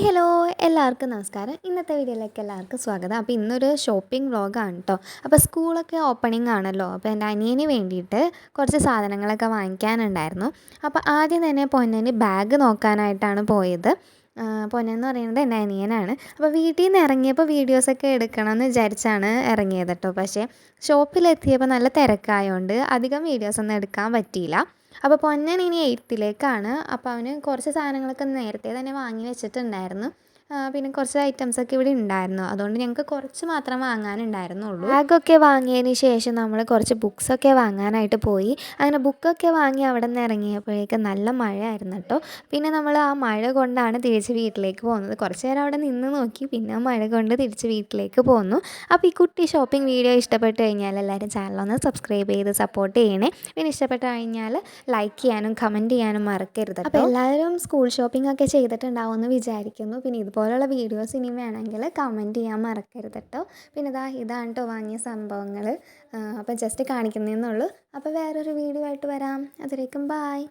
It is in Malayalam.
ഹായ് ഹലോ എല്ലാവർക്കും നമസ്കാരം. ഇന്നത്തെ വീഡിയോയിലേക്ക് എല്ലാവർക്കും സ്വാഗതം. അപ്പോൾ ഇന്നൊരു ഷോപ്പിംഗ് വ്ളോഗാണ് കേട്ടോ. അപ്പോൾ സ്കൂളൊക്കെ ഓപ്പണിംഗ് ആണല്ലോ. അപ്പോൾ എന്റെ അനിയന് വേണ്ടിയിട്ട് കുറച്ച് സാധനങ്ങളൊക്കെ വാങ്ങിക്കാനുണ്ടായിരുന്നു. അപ്പോൾ ആദ്യം തന്നെ പൊന്നന് ബാഗ് നോക്കാനായിട്ടാണ് പോയത്. പൊന്നെന്ന് പറയുന്നത് എന്റെ അനിയനാണ് അപ്പോൾ വീട്ടിൽ നിന്ന് ഇറങ്ങിയപ്പോൾ വീഡിയോസൊക്കെ എടുക്കണമെന്ന് വിചാരിച്ചാണ് ഇറങ്ങിയത് കേട്ടോ പക്ഷേ ഷോപ്പിലെത്തിയപ്പോൾ നല്ല തിരക്കായതുകൊണ്ട് അധികം വീഡിയോസൊന്നും എടുക്കാൻ പറ്റിയില്ല. അപ്പോൾ പൊന്നൻ ഇനി എയ്ത്തിലേക്കാണ് അപ്പോൾ അവന് കുറച്ച് സാധനങ്ങളൊക്കെ നേരത്തെ തന്നെ വാങ്ങി വെച്ചിട്ടുണ്ടായിരുന്നു. പിന്നെ കുറച്ച് ഐറ്റംസ് ഒക്കെ ഇവിടെ ഉണ്ടായിരുന്നു. അതുകൊണ്ട് ഞങ്ങൾക്ക് കുറച്ച് മാത്രം വാങ്ങാനുണ്ടായിരുന്നുള്ളൂ. ബാഗൊക്കെ വാങ്ങിയതിന് ശേഷം നമ്മൾ കുറച്ച് ബുക്സൊക്കെ വാങ്ങാനായിട്ട് പോയി. അങ്ങനെ ബുക്കൊക്കെ വാങ്ങി അവിടെ നിന്ന് ഇറങ്ങിയപ്പോഴേക്ക് നല്ല മഴയായിരുന്നു കേട്ടോ. പിന്നെ നമ്മൾ ആ മഴ കൊണ്ടാണ് തിരിച്ച് വീട്ടിലേക്ക് പോകുന്നത്. കുറച്ച് നേരം അവിടെ നിന്ന് നോക്കി പിന്നെ മഴ കൊണ്ട് തിരിച്ച് വീട്ടിലേക്ക് പോന്നു. അപ്പോൾ ഈ കുട്ടി ഷോപ്പിംഗ് വീഡിയോ ഇഷ്ടപ്പെട്ട് കഴിഞ്ഞാൽ എല്ലാവരും ഒന്ന് സബ്സ്ക്രൈബ് ചെയ്ത് സപ്പോർട്ട് ചെയ്യണേ. പിന്നെ ഇഷ്ടപ്പെട്ട് കഴിഞ്ഞാൽ ലൈക്ക് ചെയ്യാനും കമന്റ് ചെയ്യാനും മറക്കരുത് അപ്പോൾ എല്ലാവരും സ്കൂൾ ഷോപ്പിംഗ് ഒക്കെ ചെയ്തിട്ടുണ്ടാവുമെന്ന് വിചാരിക്കുന്നു. പിന്നെ ഇതുപോലുള്ള വീഡിയോസ് ഇനി വേണമെങ്കിൽ കമന്റ് ചെയ്യാൻ മറക്കരുത് കേട്ടോ പിന്നെ ഇതാ ഇതാണ് കേട്ടോ വാങ്ങിയ സംഭവങ്ങൾ അപ്പോൾ ജസ്റ്റ് കാണിക്കുന്നതെന്നുള്ളൂ അപ്പോൾ വേറൊരു വീഡിയോ ആയിട്ട് വരാം. അതിലേക്കും ബായ്